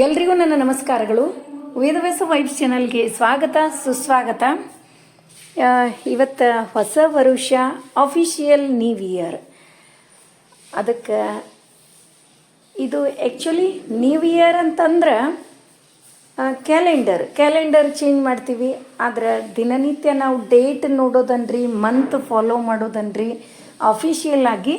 ಎಲ್ರಿಗೂ ನನ್ನ ನಮಸ್ಕಾರಗಳು. ವೇದವ್ಯಾಸ ವೈಬ್ಸ್ ಚಾನಲ್ಗೆ ಸ್ವಾಗತ, ಸುಸ್ವಾಗತ. ಇವತ್ತು ಹೊಸ ವರುಷ ಅಫಿಷಿಯಲ್ ನ್ಯೂ ಇಯರ್ ಅದಕ್ಕೆ ಇದು ಆ್ಯಕ್ಚುಲಿ ನ್ಯೂ ಇಯರ್ ಅಂತಂದ್ರೆ ಕ್ಯಾಲೆಂಡರ್ ಕ್ಯಾಲೆಂಡರ್ ಚೇಂಜ್ ಮಾಡ್ತೀವಿ. ಆದರೆ ದಿನನಿತ್ಯ ನಾವು ಡೇಟ್ ನೋಡೋದನ್ರಿ ಮಂತ್ ಫಾಲೋ ಮಾಡೋದನ್ರಿ ಅಫಿಷಿಯಲ್ ಆಗಿ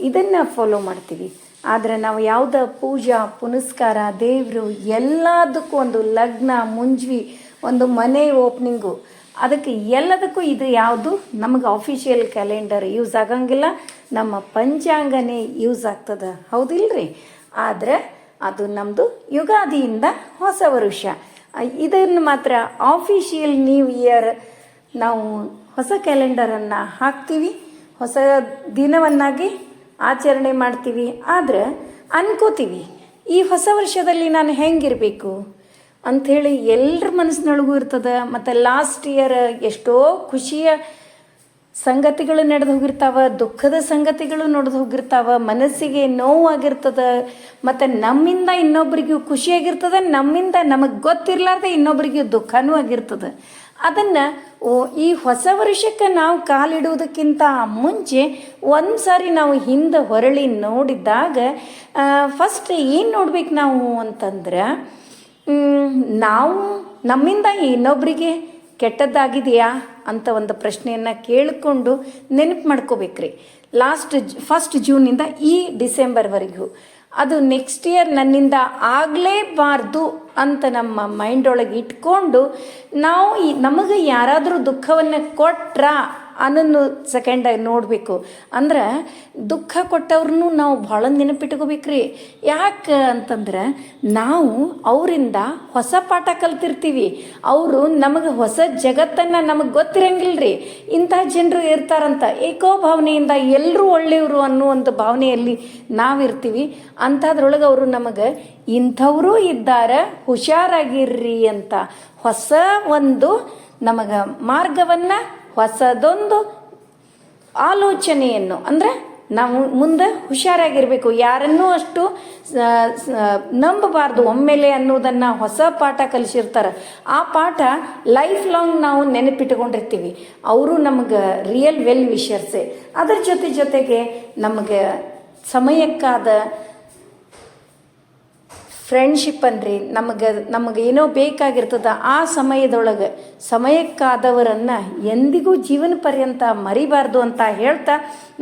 ಇದನ್ನು ಫಾಲೋ ಮಾಡ್ತೀವಿ. ಆದರೆ ನಾವು ಯಾವುದ ಪೂಜಾ, ಪುನಸ್ಕಾರ, ದೇವರು ಎಲ್ಲದಕ್ಕೂ ಒಂದು ಲಗ್ನ, ಮುಂಜ್ವಿ, ಒಂದು ಮನೆ ಓಪನಿಂಗು. ಅದಕ್ಕೆ ಎಲ್ಲದಕ್ಕೂ ಇದು ಯಾವುದು? ನಮಗೆ ಅಫಿಷಿಯಲ್ ಕ್ಯಾಲೆಂಡರ್ ಯೂಸ್ ಆಗಂಗಿಲ್ಲ. ನಮ್ಮ ಪಂಚಾಂಗನೇ ಯೂಸ್ ಆಗ್ತದೆ. ಹೌದಿಲ್ರಿ? ಆದರೆ ಅದು ನಮ್ಮದು ಯುಗಾದಿಯಿಂದ ಹೊಸ ವರುಷ. ಇದನ್ನು ಮಾತ್ರ ಆಫಿಷಿಯಲ್ ನ್ಯೂ ಇಯರ್ ನಾವು ಹೊಸ ಕ್ಯಾಲೆಂಡರನ್ನು ಹಾಕ್ತೀವಿ. ಹೊಸ ದಿನವನ್ನಾಗಿ ಆಚರಣೆ ಮಾಡ್ತೀವಿ. ಆದರೆ ಅನ್ಕೋತೀವಿ, ಈ ಹೊಸ ವರ್ಷದಲ್ಲಿ ನಾನು ಹೆಂಗಿರಬೇಕು? ಅಂಥೇಳಿ ಎಲ್ಲರ ಮನಸ್ಸಿನೊಳಗೂ ಇರ್ತದೆ, ಮತ್ತು ಲಾಸ್ಟ್ ಇಯರ್ ಎಷ್ಟೋ ಖುಷಿಯ ಸಂಗತಿಗಳು ನಡೆದು ಹೋಗಿರ್ತಾವ, ದುಃಖದ ಸಂಗತಿಗಳು ನಡೆದು ಹೋಗಿರ್ತಾವ, ಮನಸ್ಸಿಗೆ ನೋವಾಗಿರ್ತದೆ, ಮತ್ತು ನಮ್ಮಿಂದ ಇನ್ನೊಬ್ರಿಗೂ ಖುಷಿಯಾಗಿರ್ತದೆ, ನಮ್ಮಿಂದ ನಮಗೆ ಗೊತ್ತಿರಲಾರ್ದೆ ಇನ್ನೊಬ್ರಿಗೂ ದುಃಖನೂ ಆಗಿರ್ತದೆ. ಅದನ್ನು ಈ ಹೊಸ ವರ್ಷಕ್ಕೆ ನಾವು ಕಾಲಿಡುವುದಕ್ಕಿಂತ ಮುಂಚೆ ಒಂದು ಸಾರಿ ನಾವು ಹಿಂದೆ ಹೊರಳಿ ನೋಡಿದಾಗ ಫಸ್ಟ್ ಏನು ನೋಡ್ಬೇಕು ನಾವು ಅಂತಂದ್ರೆ ನಾವು ನಮ್ಮಿಂದ ಇನ್ನೊಬ್ಬರಿಗೆ ಕೆಟ್ಟದ್ದಾಗಿದೆಯಾ ಅಂತ ಒಂದು ಪ್ರಶ್ನೆಯನ್ನು ಕೇಳಿಕೊಂಡು ನೆನಪು ಮಾಡ್ಕೋಬೇಕ್ರಿ. ಲಾಸ್ಟ್ ಫಸ್ಟ್ ಜೂನಿಂದ ಈ ಡಿಸೆಂಬರ್ವರೆಗೂ ಅದು ನೆಕ್ಸ್ಟ್ ಇಯರ್ ನನ್ನಿಂದ ಆಗಲೇಬಾರ್ದು ಅಂತ ನಮ್ಮ ಮೈಂಡ್ ಒಳಗೆ ಇಟ್ಕೊಂಡು ನಾವು ನಮಗೆ ಯಾರಾದರೂ ದುಃಖವನ್ನು ಕೊಟ್ರಾ ಅನ್ನನ್ನು ಸೆಕೆಂಡಾಗಿ ನೋಡಬೇಕು. ಅಂದ್ರೆ ದುಃಖ ಕೊಟ್ಟವ್ರನ್ನೂ ನಾವು ಭಾಳ ನೆನಪಿಟ್ಕೋಬೇಕ್ರಿ. ಯಾಕೆ ಅಂತಂದ್ರೆ ನಾವು ಅವರಿಂದ ಹೊಸ ಪಾಠ ಕಲ್ತಿರ್ತೀವಿ. ಅವರು ನಮಗೆ ಹೊಸ ಜಗತ್ತನ್ನು ನಮಗೆ ಗೊತ್ತಿರಂಗಿಲ್ರಿ. ಇಂಥ ಜನರು ಇರ್ತಾರಂತ ಏಕೋ ಭಾವನೆಯಿಂದ ಎಲ್ಲರೂ ಒಳ್ಳೆಯವರು ಅನ್ನೋ ಒಂದು ಭಾವನೆಯಲ್ಲಿ ನಾವಿರ್ತೀವಿ. ಅಂಥದ್ರೊಳಗೆ ಅವರು ನಮಗೆ ಇಂಥವರು ಇದ್ದಾರೆ, ಹುಷಾರಾಗಿರ್ರಿ ಅಂತ ಹೊಸ ಒಂದು ನಮಗೆ ಮಾರ್ಗವನ್ನು ಹೊಸದೊಂದು ಆಲೋಚನೆಯನ್ನು, ಅಂದರೆ ನಾವು ಮುಂದೆ ಹುಷಾರಾಗಿರಬೇಕು. ಯಾರನ್ನೂ ಅಷ್ಟು ನಂಬಬಾರ್ದು. ಒಮ್ಮೆಲೆ ಅನ್ನೋದನ್ನು ಹೊಸ ಪಾಠ ಕಲಿಸಿರ್ತಾರೆ. ಆ ಪಾಠ ಲೈಫ್ ಲಾಂಗ್ ನಾವು ನೆನಪಿಟ್ಕೊಂಡಿರ್ತೀವಿ ಅವರು ನಮಗೆ ರಿಯಲ್ ವೆಲ್ ವಿಷರ್ಸೆ ಅದರ ಜೊತೆ ಜೊತೆಗೆ ನಮಗೆ ಸಮಯಕ್ಕಾದ ಫ್ರೆಂಡ್ಶಿಪ್ ಅನ್ರಿ ನಮಗೆ ನಮಗೆ ಏನೋ ಬೇಕಾಗಿರ್ತದ ಆ ಸಮಯದೊಳಗೆ ಸಮಯಕ್ಕಾದವರನ್ನು ಎಂದಿಗೂ ಜೀವನ ಪರ್ಯಂತ ಮರಿಬಾರ್ದು ಅಂತ ಹೇಳ್ತಾ,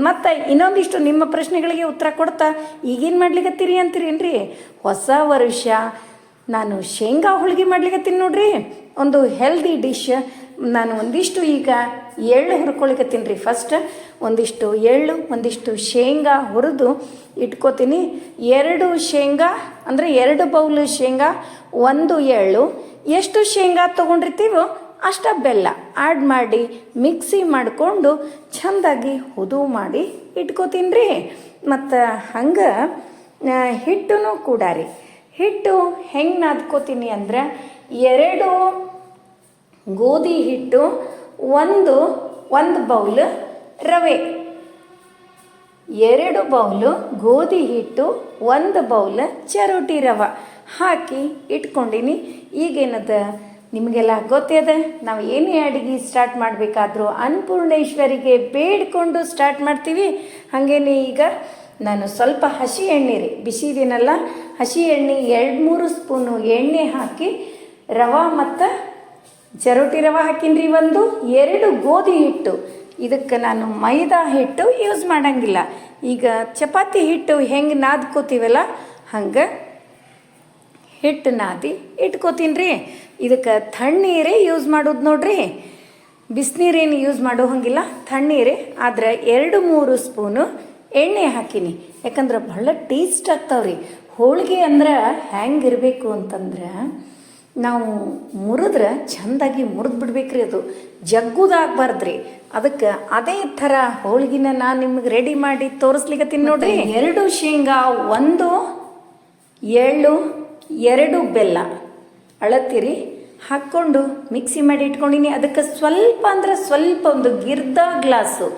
ಮತ್ತು ಇನ್ನೊಂದಿಷ್ಟು ನಿಮ್ಮ ಪ್ರಶ್ನೆಗಳಿಗೆ ಉತ್ತರ ಕೊಡ್ತಾ, ಈಗೇನು ಮಾಡ್ಲಿಕ್ಕತ್ತೀರಿ ಅಂತೀರೇನ್ರಿ? ಹೊಸ ವರ್ಷ, ನಾನು ಶೇಂಗಾ ಹೋಳಿಗೆ ಮಾಡ್ಲಿಕ್ಕೆ ನೋಡ್ರಿ. ಒಂದು ಹೆಲ್ದಿ ಡಿಶ್ ನಾನು ಒಂದಿಷ್ಟು ಈಗ ಎಳ್ಳು ಹುರ್ಕೊಳಿಕತ್ತೀನಿ ರೀ ಫಸ್ಟ್ ಒಂದಿಷ್ಟು ಎಳ್ಳು, ಒಂದಿಷ್ಟು ಶೇಂಗಾ ಹುರಿದು ಇಟ್ಕೋತೀನಿ. ಎರಡು ಶೇಂಗಾ, ಅಂದರೆ ಎರಡು ಬೌಲು ಶೇಂಗಾ, ಒಂದು ಎಳ್ಳು. ಎಷ್ಟು ಶೇಂಗಾ ತೊಗೊಂಡಿರ್ತೀವೋ ಅಷ್ಟ ಬೆಲ್ಲ ಆ್ಯಡ್ ಮಾಡಿ ಮಿಕ್ಸಿ ಮಾಡಿಕೊಂಡು ಚೆಂದಾಗಿ ಹುದು ಮಾಡಿ ಇಟ್ಕೋತೀನಿ ರೀ ಮತ್ತು ಹಂಗೆ ಹಿಟ್ಟು ಕೂಡ ರೀ ಹಿಟ್ಟು ಹೆಂಗೆ ನಾದ್ಕೋತೀನಿ ಅಂದ್ರೆ ಎರಡು ಗೋಧಿ ಹಿಟ್ಟು, ಒಂದು ಒಂದು ಬೌಲ್ ರವೆ. ಎರಡು ಬೌಲು ಗೋಧಿ ಹಿಟ್ಟು, ಒಂದು ಬೌಲ್ ಚರೋಟಿ ರವೆ. ಹಾಕಿ ಇಟ್ಕೊಂಡಿನಿ. ಈಗೇನದ ನಿಮಗೆಲ್ಲ ಗೊತ್ತಿದೆ? ನಾವು ಏನೇ ಅಡುಗೆ ಸ್ಟಾರ್ಟ್ ಮಾಡಬೇಕಾದ್ರೂ ಅನ್ನಪೂರ್ಣೇಶ್ವರಿಗೆ ಬೇಡಿಕೊಂಡು ಸ್ಟಾರ್ಟ್ ಮಾಡ್ತೀವಿ. ಹಾಗೇನೆ ಈಗ ನಾನು ಸ್ವಲ್ಪ ಹಸಿ ಎಣ್ಣೆ ರೀ, ಬಿಸಿದಿನಲ್ಲ, ಹಸಿ ಎಣ್ಣೆ ಎರಡು ಮೂರು ಸ್ಪೂನು ಎಣ್ಣೆ ಹಾಕಿ ರವೆ ಮತ್ತು ಚರೋಟಿ ರವೆ ಹಾಕಿನ್ರಿ ಒಂದು, ಎರಡು ಗೋಧಿ ಹಿಟ್ಟು. ಇದಕ್ಕೆ ನಾನು ಮೈದಾ ಹಿಟ್ಟು ಯೂಸ್ ಮಾಡಂಗಿಲ್ಲ. ಈಗ ಚಪಾತಿ ಹಿಟ್ಟು ಹೆಂಗೆ ನಾದ್ಕೋತೀವಲ್ಲ, ಹಂಗೆ ಹಿಟ್ಟು ನಾದಿ ಇಟ್ಕೋತೀನಿ ರೀ ಇದಕ್ಕೆ ತಣ್ಣೀರೇ ಯೂಸ್ ಮಾಡೋದು ನೋಡ್ರಿ. ಬಿಸಿನೀರೇನು ಯೂಸ್ ಮಾಡೋ ಹಂಗಿಲ್ಲ, ತಣ್ಣೀರೇ. ಆದರೆ ಎರಡು ಮೂರು ಸ್ಪೂನು ಎಣ್ಣೆ ಹಾಕಿನಿ. ಯಾಕಂದ್ರೆ ಭಾಳ ಟೇಸ್ಟ್ ಆಗ್ತಾವ್ರಿ. ಹೋಳಿಗೆ ಅಂದ್ರೆ ಹೆಂಗಿರಬೇಕು ಅಂತಂದ್ರೆ ನಾವು ಮುರಿದ್ರೆ ಚೆಂದಾಗಿ ಮುರಿದು ಬಿಡ್ಬೇಕ್ರಿ ಅದು. ಜಗ್ಗುದಾಗಬಾರ್ದ್ರಿ. ಅದಕ್ಕೆ ಅದೇ ಥರ ಹೋಳಿಗಿನ ನಾನು ನಿಮ್ಗೆ ರೆಡಿ ಮಾಡಿ ತೋರಿಸ್ಲಿಕತ್ತೀನಿ ನೋಡ್ರಿ. ಎರಡು ಶೇಂಗಾ ಒಂದು ಎಳ್ಳು ಎರಡು ಬೆಲ್ಲ ಅಳತಿರಿ ಹಾಕ್ಕೊಂಡು ಮಿಕ್ಸಿ ಮಾಡಿ ಇಟ್ಕೊಂಡಿನಿ. ಅದಕ್ಕೆ ಸ್ವಲ್ಪ ಅಂದ್ರೆ ಸ್ವಲ್ಪ ಒಂದು ಗಿರ್ದ ಗ್ಲಾಸು.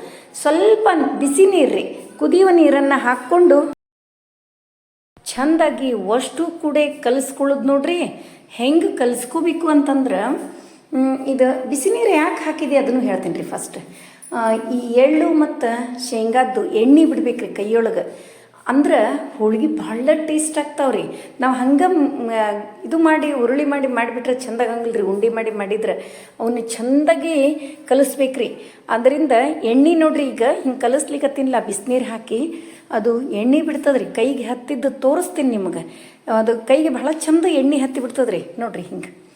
ಸ್ವಲ್ಪ ಬಿಸಿ ನೀರ್ರಿ. ಕುದಿಯುವ ನೀರನ್ನು ಹಾಕ್ಕೊಂಡು ಚೆಂದಾಗಿ ಅಷ್ಟು ಕೂಡ ಕಲಿಸ್ಕೊಳ್ಳೋದು ನೋಡ್ರಿ. ಹೆಂಗೆ ಕಲಿಸ್ಕೋಬೇಕು ಅಂತಂದ್ರೆ ಇದು ಬಿಸಿ ನೀರು ಯಾಕೆ ಹಾಕಿದೆ ಅದನ್ನು ಹೇಳ್ತೀನಿ ರೀ ಫಸ್ಟ್ ಈ ಎಳ್ಳು ಮತ್ತು ಶೇಂಗಾದ್ದು ಎಣ್ಣೆ ಬಿಡ್ಬೇಕು ರೀ ಕೈಯೊಳಗೆ. ಅಂದ್ರೆ ಹೋಳ್ಗೆ ಭಾಳ ಟೇಸ್ಟ್ ಆಗ್ತಾವ್ರಿ. ನಾವು ಹಂಗೆ ಇದು ಮಾಡಿ ಉರುಳಿ ಮಾಡಿ ಮಾಡಿಬಿಟ್ರೆ ಚಂದ ಆಗಂಗಿಲ್ಲ ರೀ ಉಂಡೆ ಮಾಡಿ ಮಾಡಿದ್ರೆ ಅವನ್ನ ಚಂದಾಗಿ ಕಲಿಸ್ಬೇಕ್ರಿ. ಅದರಿಂದ ಎಣ್ಣೆ ನೋಡ್ರಿ ಈಗ ಹಿಂಗೆ ಕಲಿಸ್ಲಿಕ್ಕತ್ತಿಲ್ಲ ಬಿಸಿನೀರು ಹಾಕಿ, ಅದು ಎಣ್ಣೆ ಬಿಡ್ತದ್ರಿ. ಕೈಗೆ ಹತ್ತಿದ್ದು ತೋರಿಸ್ತೀನಿ ನಿಮಗೆ. ಅದು ಕೈಗೆ ಭಾಳ ಚಂದ ಎಣ್ಣೆ ಹತ್ತಿ ಬಿಡ್ತದ್ರಿ. ನೋಡ್ರಿ ಹಿಂಗೆ.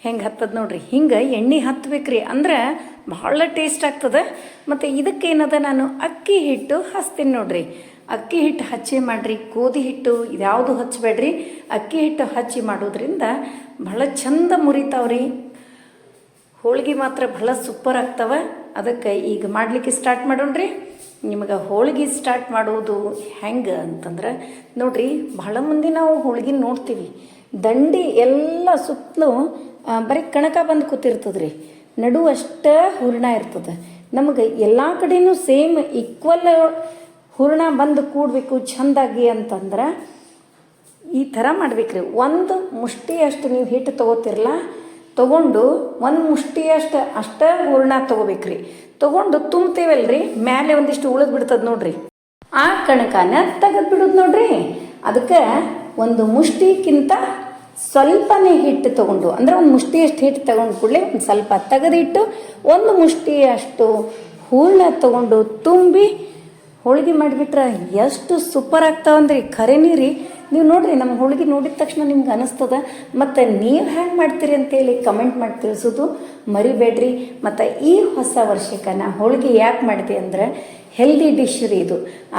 ಹೆಂಗೆ ಹತ್ತದ ನೋಡ್ರಿ. ಹಿಂಗೆ ಎಣ್ಣೆ ಹತ್ಬೇಕ್ರಿ ಅಂದ್ರೆ ಭಾಳ ಟೇಸ್ಟ್ ಆಗ್ತದೆ. ಮತ್ತು ಇದಕ್ಕೇನದ ನಾನು ಅಕ್ಕಿ ಹಿಟ್ಟು ಹಚ್ತೀನಿ ನೋಡ್ರಿ. ಅಕ್ಕಿ ಹಿಟ್ಟು ಹಚ್ಚಿ ಮಾಡ್ರಿ. ಗೋಧಿ ಹಿಟ್ಟು ಇದ್ಯಾವುದು ಹಚ್ಚಬೇಡ್ರಿ. ಅಕ್ಕಿ ಹಿಟ್ಟು ಹಚ್ಚಿ ಮಾಡೋದ್ರಿಂದ ಭಾಳ ಚಂದ ಮುರಿತಾವ್ರಿ. ಹೋಳಿಗೆ ಮಾತ್ರ ಭಾಳ ಸೂಪರ್ ಆಗ್ತವೆ. ಅದಕ್ಕೆ ಈಗ ಮಾಡಲಿಕ್ಕೆ ಸ್ಟಾರ್ಟ್ ಮಾಡೋಣ್ರಿ. ನಿಮಗೆ ಹೋಳಿಗೆ ಸ್ಟಾರ್ಟ್ ಮಾಡುವುದು ಹೆಂಗೆ ಅಂತಂದ್ರೆ, ನೋಡ್ರಿ, ಬಹಳ ಮಂದಿ ನಾವು ಹೋಳಿಗೆ ನೋಡ್ತೀವಿ. ದಂಡಿ ಎಲ್ಲ ಸುತ್ತಲೂ ಬರೀ ಕಣಕ ಬಂದು ಕೂತಿರ್ತದ್ರಿ. ನಡು ಅಷ್ಟೇ ಹೂರ್ಣ ಇರ್ತದೆ. ನಮಗೆ ಎಲ್ಲ ಕಡೆನೂ ಸೇಮ್ ಈಕ್ವಲ್ ಹೂರ್ಣ ಬಂದು ಕೂಡಬೇಕು ಚೆಂದಾಗಿ ಅಂತಂದ್ರೆ, ಈ ಥರ ಮಾಡ್ಬೇಕ್ರಿ. ಒಂದು ಮುಷ್ಟಿಯಷ್ಟು ನೀವು ಹಿಟ್ಟು ತೊಗೋತಿರಲ್ಲ ತೊಗೊಂಡು ಒಂದು ಮುಷ್ಟಿಯಷ್ಟು ಅಷ್ಟೇ ಹೂರ್ಣ ತೊಗೋಬೇಕ್ರಿ. ತೊಗೊಂಡು ತುಂಬ್ತೇವಲ್ರಿ ಮೇಲೆ ಒಂದಿಷ್ಟು ಉಳಿದು ಬಿಡ್ತದೆ ನೋಡ್ರಿ. ಆ ಕಣಕನ ತೆಗೆದು ಬಿಡೋದು ನೋಡ್ರಿ. ಅದಕ್ಕೆ ಒಂದು ಮುಷ್ಟಿಕ್ಕಿಂತ ಸ್ವಲ್ಪನೇ ಹಿಟ್ಟು ತಗೊಂಡು, ಅಂದ್ರೆ ಒಂದು ಮುಷ್ಟಿಯಷ್ಟು ಹಿಟ್ಟು ತಗೊಂಡು ಕೂಡಲೇ ಒಂದು ಸ್ವಲ್ಪ ತೆಗೆದಿಟ್ಟು ಒಂದು ಮುಷ್ಟಿಯಷ್ಟು ಹೂರ್ಣ ತಗೊಂಡು ತುಂಬಿ ಹೋಳಿಗೆ ಮಾಡಿಬಿಟ್ರೆ ಎಷ್ಟು ಸೂಪರ್ ಆಗ್ತಾವಂದ್ರಿ. ಖರೇನಿ ರೀ ನೀವು ನೋಡ್ರಿ, ನಮ್ಮ ಹೋಳಿಗೆ ನೋಡಿದ ತಕ್ಷಣ ನಿಮ್ಗೆ ಅನಿಸ್ತದ. ಮತ್ತು ನೀವು ಹೆಂಗೆ ಮಾಡ್ತೀರಿ ಅಂತೇಳಿ ಕಮೆಂಟ್ ಮಾಡಿ ತಿಳಿಸೋದು ಮರಿಬೇಡ್ರಿ. ಮತ್ತು ಈ ಹೊಸ ವರ್ಷಕ್ಕೆ ನಾ ಹೋಳಿಗೆ ಯಾಕೆ ಮಾಡಿದೆ ಅಂದ್ರೆ ಹೆಲ್ದಿ ಡಿಶ್ ರೀ ಇದು.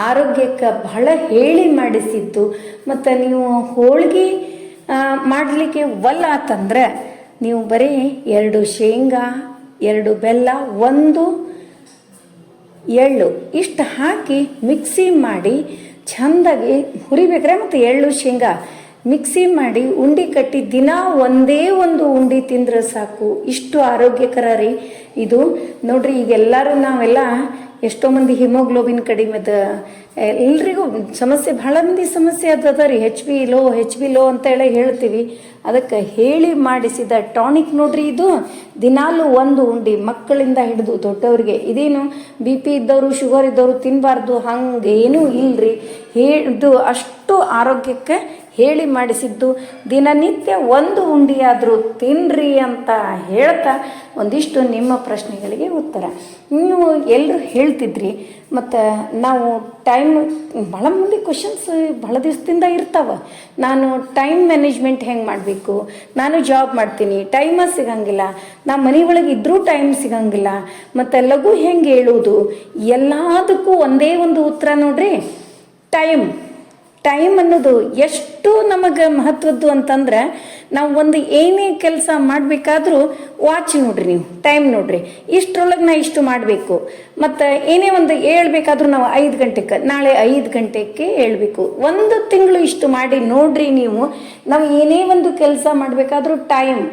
ಆರೋಗ್ಯಕ್ಕೆ ಬಹಳ ಹೇಳಿ ಮಾಡಿಸಿದ್ದು. ಮತ್ತು ನೀವು ಹೋಳಿಗೆ ಮಾಡಲಿಕ್ಕೆ ಒಲ್ಲ ಆತಂದ್ರೆ ನೀವು ಬರೀ ಎರಡು ಶೇಂಗಾ, ಎರಡು ಬೆಲ್ಲ, ಒಂದು ಎಳ್ಳು ಇಷ್ಟು ಹಾಕಿ ಮಿಕ್ಸಿ ಮಾಡಿ ಚೆಂದಾಗಿ ಹುರಿಬೇಕ್ರೆ ಮತ್ತು ಎಳ್ಳು ಶೇಂಗಾ ಮಿಕ್ಸಿ ಮಾಡಿ ಉಂಡೆ ಕಟ್ಟಿ ದಿನ ಒಂದೇ ಒಂದು ಉಂಡೆ ತಿಂದ್ರೆ ಸಾಕು. ಇಷ್ಟು ಆರೋಗ್ಯಕರ ರೀ. ಇದು ನೋಡ್ರಿ, ಈಗೆಲ್ಲರೂ ನಾವೆಲ್ಲ ಎಷ್ಟೋ ಮಂದಿ ಹಿಮೋಗ್ಲೋಬಿನ್ ಕಡಿಮೆದ ಎಲ್ರಿಗೂ ಸಮಸ್ಯೆ ಭಾಳ ಮಂದಿ ಸಮಸ್ಯೆ ಅದ ರೀ. H B low H B low ಅಂತೇಳಿ ಹೇಳ್ತೀವಿ. ಅದಕ್ಕೆ ಹೇಳಿ ಮಾಡಿಸಿದ ಟಾನಿಕ್ ನೋಡ್ರಿ ಇದು. ದಿನಾಲು ಒಂದು ಉಂಡಿ ಮಕ್ಕಳಿಂದ ಹಿಡಿದು ದೊಡ್ಡವ್ರಿಗೆ. ಇದೇನು ಬಿ ಪಿ ಇದ್ದವರು ಶುಗರ್ ಇದ್ದವರು ತಿನ್ನಬಾರ್ದು ಹಂಗೇನೂ ಇಲ್ರಿ. ಹೇಳ್ದು ಅಷ್ಟು ಆರೋಗ್ಯಕ್ಕೆ ಹೇಳಿ ಮಾಡಿಸಿದ್ದು. ದಿನನಿತ್ಯ ಒಂದು ಉಂಡಿಯಾದರೂ ತಿನ್ರಿ ಅಂತ ಹೇಳ್ತಾ ಒಂದಿಷ್ಟು ನಿಮ್ಮ ಪ್ರಶ್ನೆಗಳಿಗೆ ಉತ್ತರ. ನೀವು ಎಲ್ಲರೂ ಹೇಳ್ತಿದ್ರಿ ಮತ್ತು ನಾವು ಟೈಮ್ ಭಾಳ ಮುಂದೆ ಕ್ವಶನ್ಸ್ ಭಾಳ ದಿವಸದಿಂದ ಇರ್ತಾವೆ. ನಾನು ಟೈಮ್ ಮ್ಯಾನೇಜ್ಮೆಂಟ್ ಹೆಂಗೆ ಮಾಡಬೇಕು? ನಾನು ಜಾಬ್ ಮಾಡ್ತೀನಿ ಟೈಮ ಸಿಗಂಗಿಲ್ಲ. ನಾ ಮನೆ ಒಳಗೆ ಇದ್ರೂ ಟೈಮ್ ಸಿಗಂಗಿಲ್ಲ. ಮತ್ತು ಲಘು ಹೆಂಗೆ ಹೇಳೋದು ಎಲ್ಲದಕ್ಕೂ ಒಂದೇ ಒಂದು ಉತ್ತರ ನೋಡ್ರಿ. ಟೈಮ್ ಟೈಮ್ ಅನ್ನೋದು ಎಷ್ಟು ನಮಗೆ ಮಹತ್ವದ್ದು ಅಂತಂದ್ರೆ ನಾವು ಒಂದು ಏನೇ ಕೆಲಸ ಮಾಡಬೇಕಾದ್ರೂ ವಾಚ್ ನೋಡ್ರಿ ನೀವು ಟೈಮ್ ನೋಡ್ರಿ. ಇಷ್ಟರೊಳಗೆ ನಾ ಇಷ್ಟು ಮಾಡಬೇಕು. ಮತ್ತು ಏನೇ ಒಂದು ಹೇಳ್ಬೇಕಾದ್ರೂ ನಾವು ಐದು ಗಂಟೆಗೆ ನಾಳೆ ಐದು ಗಂಟೆಗೆ ಹೇಳ್ಬೇಕು. ಒಂದು ತಿಂಗಳು ಇಷ್ಟು ಮಾಡಿ ನೋಡ್ರಿ ನೀವು, ನಾವು ಏನೇ ಒಂದು ಕೆಲಸ ಮಾಡಬೇಕಾದ್ರೂ ಟೈಮ್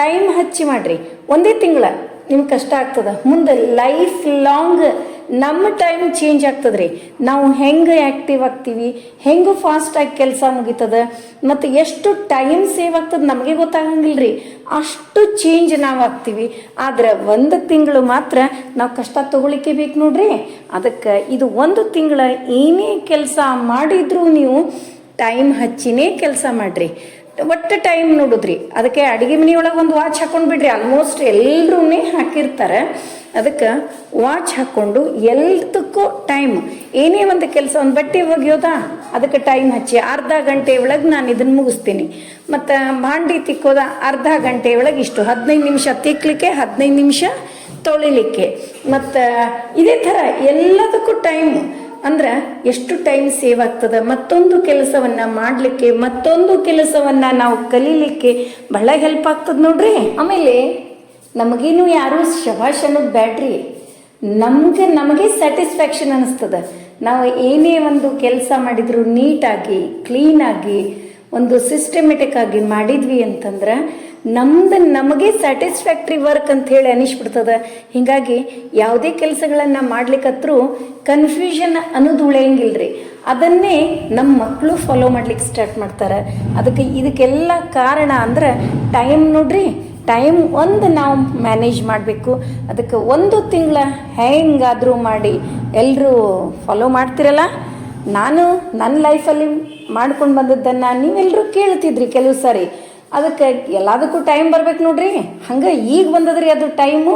ಟೈಮ್ ಹಚ್ಚಿ ಮಾಡ್ರಿ. ಒಂದೇ ತಿಂಗಳ, ನಿಮ್ಗೆ ಕಷ್ಟ ಆಗ್ತದ. ಮುಂದೆ ಲೈಫ್ ಲಾಂಗ್ ನಮ್ಮ ಟೈಮ್ ಚೇಂಜ್ ಆಗ್ತದ್ರಿ. ನಾವು ಹೆಂಗೆ ಆ್ಯಕ್ಟಿವ್ ಆಗ್ತೀವಿ, ಹೆಂಗೆ ಫಾಸ್ಟಾಗಿ ಕೆಲಸ ಮುಗಿತದ, ಮತ್ತು ಎಷ್ಟು ಟೈಮ್ ಸೇವ್ ಆಗ್ತದೆ ನಮಗೆ ಗೊತ್ತಾಗಂಗಿಲ್ಲ ರೀ ಅಷ್ಟು ಚೇಂಜ್ ನಾವು ಆಗ್ತೀವಿ. ಆದ್ರೆ ಒಂದು ತಿಂಗಳು ಮಾತ್ರ ನಾವು ಕಷ್ಟ ತಗೊಳಿಕ್ಕೆ ಬೇಕು ನೋಡ್ರಿ. ಅದಕ್ಕೆ ಇದು ಒಂದು ತಿಂಗಳ ಏನೇ ಕೆಲಸ ಮಾಡಿದ್ರೂ ನೀವು ಟೈಮ್ ಹಚ್ಚಿನೇ ಕೆಲಸ ಮಾಡ್ರಿ. ಒಟ್ಟು ಟೈಮ್ ನೋಡುದ್ರಿ. ಅದಕ್ಕೆ ಅಡುಗೆ ಮನೆಯೊಳಗೆ ಒಂದು ವಾಚ್ ಹಾಕೊಂಡು ಬಿಡ್ರಿ. ಆಲ್ಮೋಸ್ಟ್ ಎಲ್ಲರೂ ಹಾಕಿರ್ತಾರೆ. ಅದಕ್ಕೆ ವಾಚ್ ಹಾಕ್ಕೊಂಡು ಎಲ್ಲದಕ್ಕೂ ಟೈಮ್ ಏನೇ ಒಂದು ಕೆಲಸ, ಒಂದು ಬಟ್ಟೆ ಒಗೆಯೋದಾ ಅದಕ್ಕೆ ಟೈಮ್ ಹಚ್ಚಿ. ಅರ್ಧ ಗಂಟೆ ಒಳಗೆ ನಾನು ಇದನ್ನು ಮುಗಿಸ್ತೀನಿ. ಮತ್ತು ಭಾಂಡಿ ತಿಕ್ಕೋದ ಅರ್ಧ ಗಂಟೆ ಒಳಗೆ ಇಷ್ಟು. ಹದಿನೈದು ನಿಮಿಷ ತಿಕ್ಕಲಿಕ್ಕೆ ಹದಿನೈದು ನಿಮಿಷ ತೊಳಿಲಿಕ್ಕೆ. ಮತ್ತು ಇದೇ ಥರ ಎಲ್ಲದಕ್ಕೂ ಟೈಮ್ ಅಂದ್ರೆ ಎಷ್ಟು ಟೈಮ್ ಸೇವ್ ಆಗ್ತದೆ? ಮತ್ತೊಂದು ಕೆಲಸವನ್ನ ಮಾಡಲಿಕ್ಕೆ, ಮತ್ತೊಂದು ಕೆಲಸವನ್ನ ನಾವು ಕಲೀಲಿಕ್ಕೆ ಬಹಳ ಹೆಲ್ಪ್ ಆಗ್ತದೆ ನೋಡ್ರಿ? ಆಮೇಲೆ ನಮಗೇನು ಯಾರು ಶಭಾಷ್ ಅನ್ನೋದು ಬ್ಯಾಡ್ರಿ. ನಮಗೆ ನಮಗೆ ಸ್ಯಾಟಿಸ್ಫ್ಯಾಕ್ಷನ್ ಅನ್ನಿಸ್ತದೆ. ನಾವು ಏನೇ ಒಂದು ಕೆಲಸ ಮಾಡಿದ್ರು ನೀಟಾಗಿ ಕ್ಲೀನಾಗಿ ಒಂದು ಸಿಸ್ಟಮೆಟಿಕ್ ಆಗಿ ಮಾಡಿದ್ವಿ ಅಂತಂದ್ರೆ ನಮ್ದು, ನಮಗೆ ಸ್ಯಾಟಿಸ್ಫ್ಯಾಕ್ಟ್ರಿ ವರ್ಕ್ ಅಂತ ಹೇಳಿ ಅನಿಸ್ಬಿಡ್ತದ. ಹೀಗಾಗಿ ಯಾವುದೇ ಕೆಲಸಗಳನ್ನು ಮಾಡ್ಲಿಕ್ಕತ್ರೂ ಕನ್ಫ್ಯೂಷನ್ ಅನ್ನೋದು ಉಳಿಯಂಗಿಲ್ರಿ. ಅದನ್ನೇ ನಮ್ಮ ಮಕ್ಕಳು ಫಾಲೋ ಮಾಡ್ಲಿಕ್ಕೆ ಸ್ಟಾರ್ಟ್ ಮಾಡ್ತಾರೆ. ಅದಕ್ಕೆ ಇದಕ್ಕೆಲ್ಲ ಕಾರಣ ಅಂದ್ರೆ ಟೈಮ್ ನೋಡ್ರಿ. ಟೈಮ್ ಒಂದು ನಾವು ಮ್ಯಾನೇಜ್ ಮಾಡಬೇಕು. ಅದಕ್ಕೆ ಒಂದು ತಿಂಗಳ ಹೆಂಗಾದರೂ ಮಾಡಿ ಎಲ್ಲರೂ ಫಾಲೋ ಮಾಡ್ತಿರಲ್ಲ. ನಾನು ನನ್ನ ಲೈಫಲ್ಲಿ ಮಾಡ್ಕೊಂಡು ಬಂದದ್ದನ್ನು ನೀವೆಲ್ಲರೂ ಕೇಳ್ತಿದ್ರಿ ಕೆಲವು ಸಾರಿ. ಅದಕ್ಕೆ ಎಲ್ಲದಕ್ಕೂ ಟೈಮ್ ಬರ್ಬೇಕು ನೋಡ್ರಿ. ಹಂಗೆ ಈಗ ಬಂದದ್ರಿ ಅದು ಟೈಮು.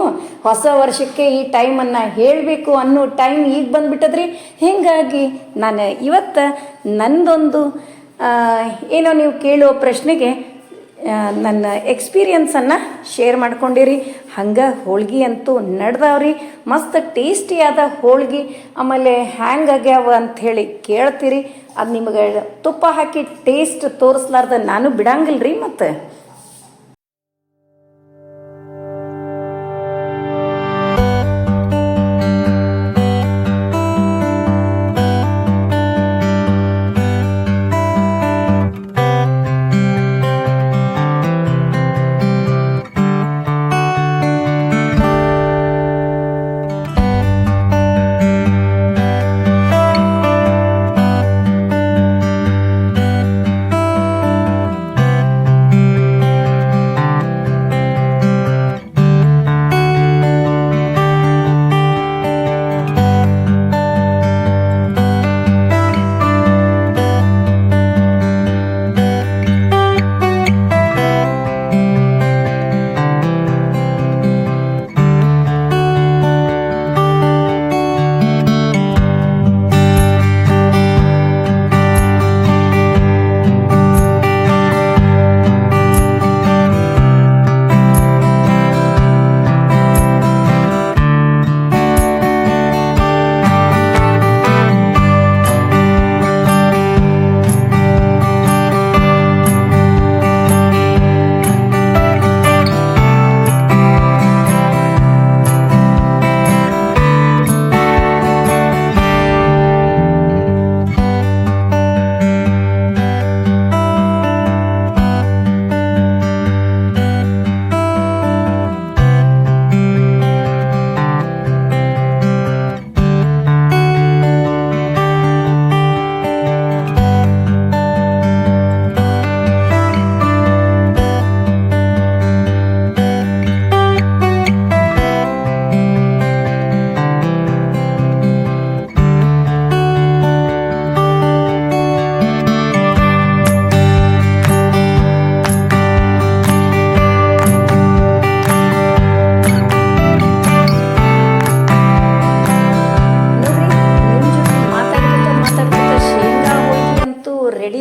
ಹೊಸ ವರ್ಷಕ್ಕೆ ಈ ಟೈಮನ್ನು ಹೇಳಬೇಕು ಅನ್ನೋ ಟೈಮ್ ಈಗ ಬಂದ್ಬಿಟ್ಟದ್ರಿ. ಹೀಗಾಗಿ ನಾನು ಇವತ್ತು ನಂದೊಂದು ಏನೋ ನೀವು ಕೇಳುವ ಪ್ರಶ್ನೆಗೆ ನನ್ನ ಎಕ್ಸ್ಪೀರಿಯನ್ಸನ್ನು ಶೇರ್ ಮಾಡ್ಕೊಂಡಿರಿ. ಹಂಗೆ ಹೋಳ್ಗೆ ಅಂತೂ ನಡೆದವ್ರಿ. ಮಸ್ತ್ ಟೇಸ್ಟಿಯಾದ ಹೋಳ್ಗೆ. ಆಮೇಲೆ ಹ್ಯಾಂಗ್ ಆಗ್ಯಾವ ಅಂಥೇಳಿ ಕೇಳ್ತೀರಿ. ಅದು ನಿಮಗೆ ತುಪ್ಪ ಹಾಕಿ ಟೇಸ್ಟ್ ತೋರಿಸ್ಲಾರ್ದ ನಾನು ಬಿಡಂಗಿಲ್ಲ ರೀ ಮತ್ತು.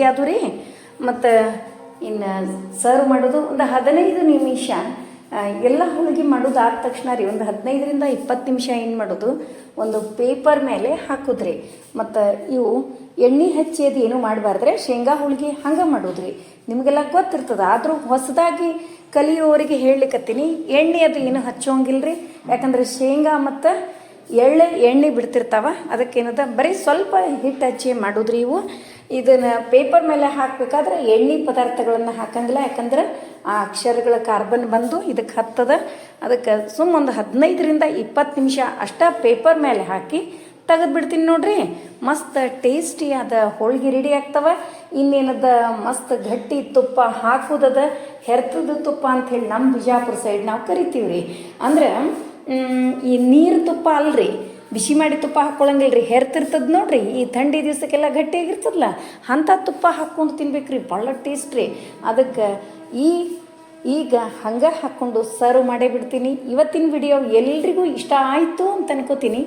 ಆದು ರೀ ಮತ್ತು ಇನ್ನು ಸರ್ವ್ ಮಾಡೋದು ಒಂದು ಹದಿನೈದು ನಿಮಿಷ. ಎಲ್ಲ ಹೋಳಿಗೆ ಮಾಡೋದು ಆದ ತಕ್ಷಣ ರೀ, ಒಂದು ಹದಿನೈದರಿಂದ ಇಪ್ಪತ್ತು ನಿಮಿಷ ಏನು ಮಾಡೋದು? ಒಂದು ಪೇಪರ್ ಮೇಲೆ ಹಾಕೋದ್ರಿ. ಮತ್ತು ಇವು ಎಣ್ಣೆ ಹಚ್ಚಿ ಅದು ಏನು ಮಾಡಬಾರ್ದ್ರೆ ಶೇಂಗಾ ಹೋಳಿಗೆ ಹಂಗೆ ಮಾಡೋದ್ರಿ. ನಿಮಗೆಲ್ಲ ಗೊತ್ತಿರ್ತದೆ, ಆದರೂ ಹೊಸದಾಗಿ ಕಲಿಯುವವರಿಗೆ ಹೇಳಲಿಕ್ಕತ್ತೀನಿ ಎಣ್ಣೆ ಅದು ಏನು ಹಚ್ಚೋಂಗಿಲ್ಲ ರೀ ಯಾಕಂದ್ರೆ ಶೇಂಗಾ ಮತ್ತು ಎಳ್ಳೆ ಎಣ್ಣೆ ಬಿಡ್ತಿರ್ತಾವ, ಅದಕ್ಕೇನದ ಬರೀ ಸ್ವಲ್ಪ ಹಿಟ್ಟು ಹಚ್ಚಿ ಮಾಡೋದ್ರಿ ಇವು. ಇದನ್ನು ಪೇಪರ್ ಮೇಲೆ ಹಾಕಬೇಕಾದ್ರೆ ಎಣ್ಣೆ ಪದಾರ್ಥಗಳನ್ನು ಹಾಕಂಗಿಲ್ಲ. ಯಾಕಂದ್ರೆ ಆ ಅಕ್ಷರಗಳ ಕಾರ್ಬನ್ ಬಂದು ಇದಕ್ಕೆ ಹತ್ತದ. ಅದಕ್ಕೆ ಸುಮ್ಮ ಒಂದು ಹದಿನೈದರಿಂದ ಇಪ್ಪತ್ತು ನಿಮಿಷ ಅಷ್ಟ ಪೇಪರ್ ಮೇಲೆ ಹಾಕಿ ತೆಗೆದು ಬಿಡ್ತೀನಿ ನೋಡ್ರಿ. ಮಸ್ತ್ ಟೇಸ್ಟಿಯಾದ ಹೋಳಿಗೆ ರೆಡಿ ಆಗ್ತವೆ. ಇನ್ನೇನದ ಮಸ್ತ್ ಗಟ್ಟಿ ತುಪ್ಪ ಹಾಕುದದ, ಹೆರ್ತದ ತುಪ್ಪ ಅಂಥೇಳಿ ನಮ್ಮ ಬಿಜಾಪುರ ಸೈಡ್ ನಾವು ಕರಿತೀವಿ ರೀ ಅಂದ್ರೆ ಈ ನೀರು ತುಪ್ಪ ಅಲ್ರಿ. ಬಿಸಿ ಮಾಡಿ ತುಪ್ಪ ಹಾಕ್ಕೊಳಂಗಿಲ್ಲ ರೀ ಹೆರ್ತಿರ್ತದ ನೋಡ್ರಿ, ಈ ಥಂಡಿ ದಿವಸಕ್ಕೆಲ್ಲ ಗಟ್ಟಿಯಾಗಿರ್ತದಲ್ಲ ಅಂಥ ತುಪ್ಪ ಹಾಕ್ಕೊಂಡು ತಿನ್ಬೇಕ್ರಿ ಭಾಳ ಟೇಸ್ಟ್ ರೀ. ಅದಕ್ಕೆ ಈ, ಈಗ ಹಂಗೆ ಹಾಕ್ಕೊಂಡು ಸರ್ವ್ ಮಾಡೇ ಬಿಡ್ತೀನಿ. ಇವತ್ತಿನ ವಿಡಿಯೋ ಎಲ್ರಿಗೂ ಇಷ್ಟ ಆಯಿತು ಅಂತ ಅನ್ಕೋತೀನಿ.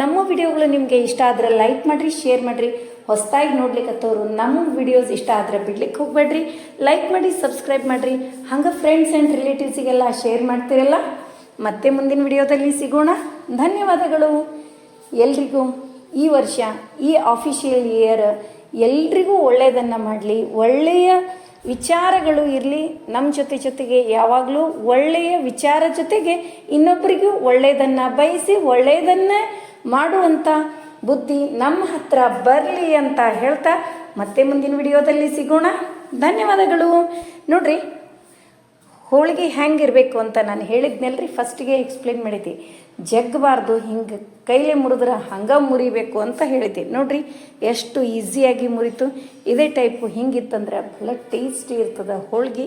ನಮ್ಮ ವಿಡಿಯೋಗಳು ನಿಮಗೆ ಇಷ್ಟ ಆದರೆ ಲೈಕ್ ಮಾಡಿರಿ ಶೇರ್ ಮಾಡಿರಿ. ಹೊಸದಾಗಿ ನೋಡ್ಲಿಕ್ಕತ್ತವರು ನಮ್ಮ ವಿಡಿಯೋಸ್ ಇಷ್ಟ ಆದರೆ ಬಿಡ್ಲಿಕ್ಕೆ ಹೋಗ್ಬೇಡ್ರಿ. ಲೈಕ್ ಮಾಡಿ ಸಬ್ಸ್ಕ್ರೈಬ್ ಮಾಡಿರಿ. ಹಂಗೆ ಫ್ರೆಂಡ್ಸ್ ಆ್ಯಂಡ್ ರಿಲೇಟಿವ್ಸಿಗೆಲ್ಲ ಶೇರ್ ಮಾಡ್ತೀರಲ್ಲ, ಮತ್ತೆ ಮುಂದಿನ ವಿಡಿಯೋದಲ್ಲಿ ಸಿಗೋಣ. ಧನ್ಯವಾದಗಳು. ಎಲ್ರಿಗೂ ಈ ವರ್ಷ, ಈ ಆಫಿಷಿಯಲ್ ಇಯರ್ ಎಲ್ರಿಗೂ ಒಳ್ಳೆಯದನ್ನು ಮಾಡಲಿ. ಒಳ್ಳೆಯ ವಿಚಾರಗಳು ಇರಲಿ. ನಮ್ಮ ಜೊತೆ ಜೊತೆಗೆ ಯಾವಾಗಲೂ ಒಳ್ಳೆಯ ವಿಚಾರ ಜೊತೆಗೆ ಇನ್ನೊಬ್ಬರಿಗೂ ಒಳ್ಳೆಯದನ್ನು ಬಯಸಿ, ಒಳ್ಳೆಯದನ್ನೇ ಮಾಡುವಂಥ ಬುದ್ಧಿ ನಮ್ಮ ಹತ್ರ ಬರಲಿ ಅಂತ ಹೇಳ್ತಾ ಮತ್ತೆ ಮುಂದಿನ ವಿಡಿಯೋದಲ್ಲಿ ಸಿಗೋಣ. ಧನ್ಯವಾದಗಳು. ನೋಡ್ರಿ. ಹೋಳಿಗೆ ಹೆಂಗಿರಬೇಕು ಅಂತ ನಾನು ಹೇಳಿದ್ನಲ್ರಿ, ಫಸ್ಟಿಗೆ ಎಕ್ಸ್ಪ್ಲೇನ್ ಮಾಡಿದ್ದೆ. ಜಗ್ಬಾರ್ದು, ಹಿಂಗೆ ಕೈಲೇ ಮುರಿದ್ರೆ ಹಂಗೆ ಮುರಿಬೇಕು ಅಂತ ಹೇಳಿದ್ದೆ. ನೋಡ್ರಿ, ಎಷ್ಟು ಈಸಿಯಾಗಿ ಮುರಿತು. ಇದೇ ಟೈಪು ಹಿಂಗಿತ್ತಂದ್ರೆ ಭಾಳ ಟೇಸ್ಟಿ ಇರ್ತದೆ ಹೋಳ್ಗೆ.